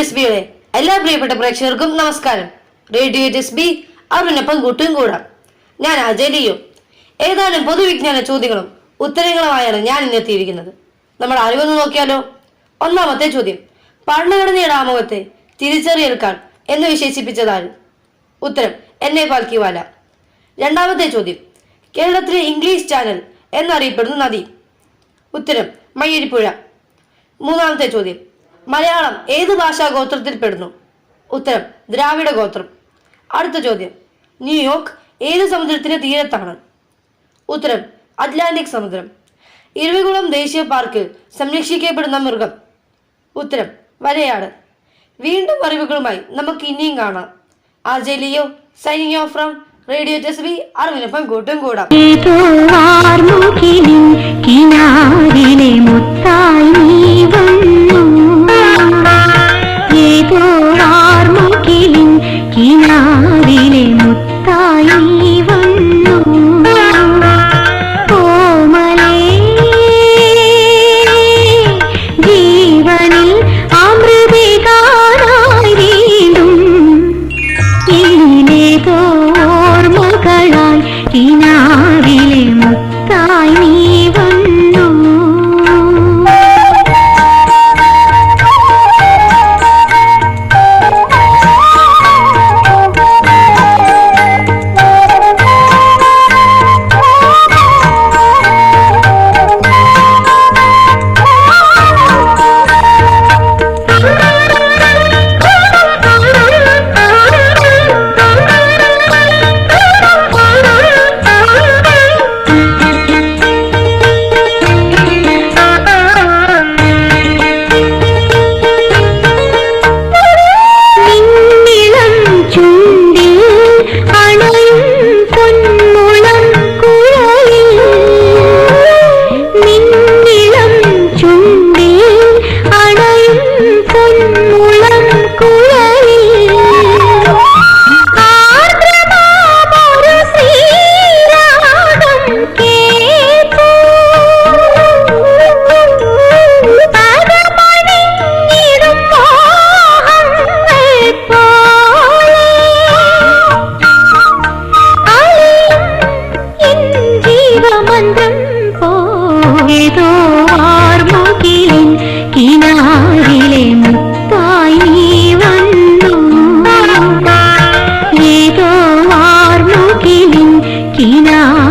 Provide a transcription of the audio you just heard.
ടെസ്ബിയുടെ എല്ലാ പ്രിയപ്പെട്ട പ്രേക്ഷകർക്കും നമസ്കാരം. റേഡിയോ ജസ്ബി അവരിനൊപ്പം കൂട്ടും കൂടാം. ഞാൻ അജലിയോ ഏതാനും പൊതുവിജ്ഞാന ചോദ്യങ്ങളും ഉത്തരങ്ങളുമായാണ് ഞാൻ ഇന്നെത്തിയിരിക്കുന്നത് നമ്മൾ അറിവൊന്ന് നോക്കിയാലോ? ഒന്നാമത്തെ ചോദ്യം. ഭരണഘടനയുടെ ആമുഖത്തെ തിരിച്ചറിയൽ എന്ന് വിശേഷിപ്പിച്ചതാൽ ഉത്തരം എൻ എ പാൽക്കിവാല. രണ്ടാമത്തെ ചോദ്യം. കേരളത്തിലെ ഇംഗ്ലീഷ് ചാനൽ എന്നറിയപ്പെടുന്ന നദി. ഉത്തരം മയ്യരിപ്പുഴ. മൂന്നാമത്തെ ചോദ്യം. മലയാളം ഏത് ഭാഷാ ഗോത്രത്തിൽ പെടുന്നു? ഉത്തരം ദ്രാവിഡ ഗോത്രം. അടുത്ത ചോദ്യം ന്യൂയോർക്ക് ഏത് സമുദ്രത്തിന്റെ തീരത്താണ്? ഉത്തരം അറ്റ്ലാന്റിക് സമുദ്രം. ഇരവികുളം ദേശീയ പാർക്കിൽ സംരക്ഷിക്കപ്പെടുന്ന മൃഗം. ഉത്തരം വരയാട് വീണ്ടും അറിവുകളുമായി നമുക്ക് ഇനിയും കാണാം. ആജലിയോ signing off from radio Jasbi അറിവിനൊപ്പം കൂട്ടും കൂടാം. ఈనాడు down.